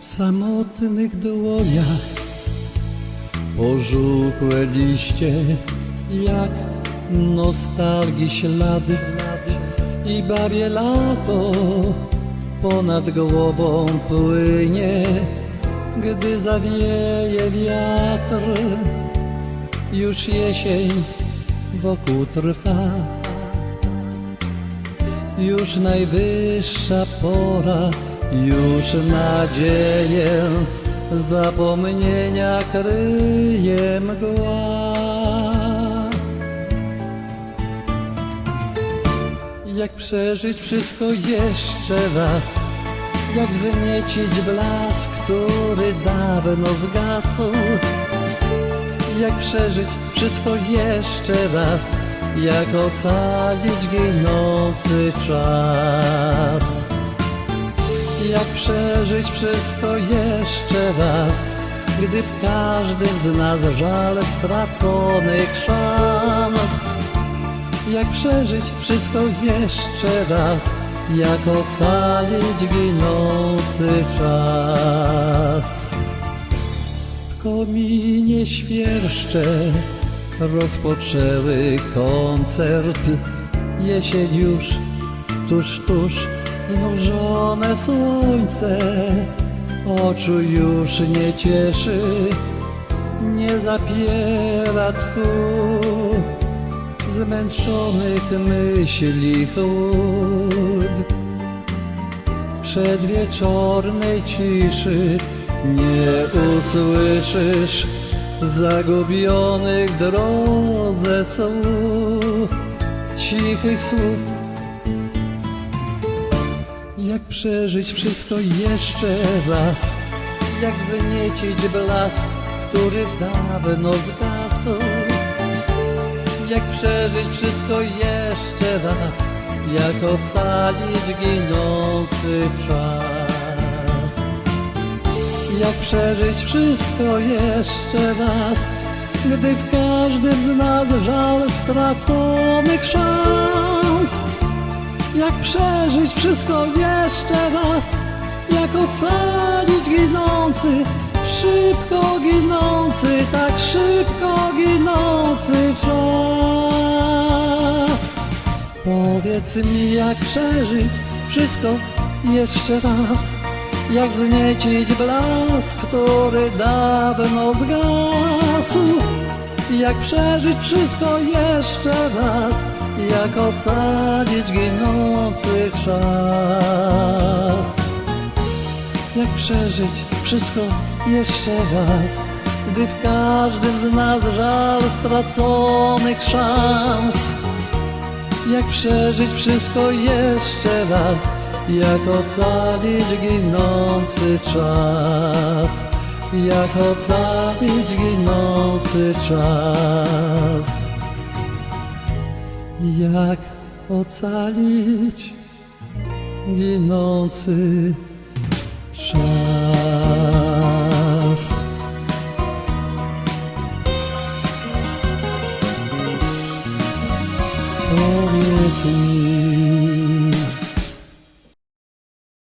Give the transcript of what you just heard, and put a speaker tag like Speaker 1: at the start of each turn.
Speaker 1: W samotnych dłoniach pożółkłe liście jak nostalgii ślady i bawie lato ponad głową płynie, gdy zawieje wiatr, już jesień wokół trwa, już najwyższa pora, już nadzieję zapomnienia kryje mgła. Jak przeżyć wszystko jeszcze raz? Jak wzniecić blask, który dawno zgasł? Jak przeżyć wszystko jeszcze raz? Jak ocalić ginący czas? Jak przeżyć wszystko jeszcze raz? Gdy w każdym z nas żal straconych szans jak przeżyć wszystko jeszcze raz, jak ocalić ginący czas. Kominie świerszcze rozpoczęły koncert. Jesień już, tuż, tuż, znużone słońce, oczu już nie cieszy, nie zapiera tchu zmęczonych myśli chłód. W przedwieczornej ciszy nie usłyszysz zagubionych drodze słów, cichych słów. Jak przeżyć wszystko jeszcze raz, jak wzniecić blask, który dawno zgasł jak przeżyć wszystko jeszcze raz, jak ocalić ginący czas. Jak przeżyć wszystko jeszcze raz, gdy w każdym z nas żal straconych szans. Jak przeżyć wszystko jeszcze raz, jak ocalić ginący szybko ginący, tak szybko ginący czas. Powiedz mi, jak przeżyć wszystko jeszcze raz, jak zniecić blask, który dawno zgasł. Jak przeżyć wszystko jeszcze raz, jak ocalić ginący czas. Jak przeżyć wszystko jeszcze raz, gdy w każdym z nas żal straconych szans. Jak przeżyć wszystko jeszcze raz, jak ocalić ginący czas, jak ocalić ginący czas, jak ocalić ginący czas. Powiedz mi,